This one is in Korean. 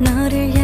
너를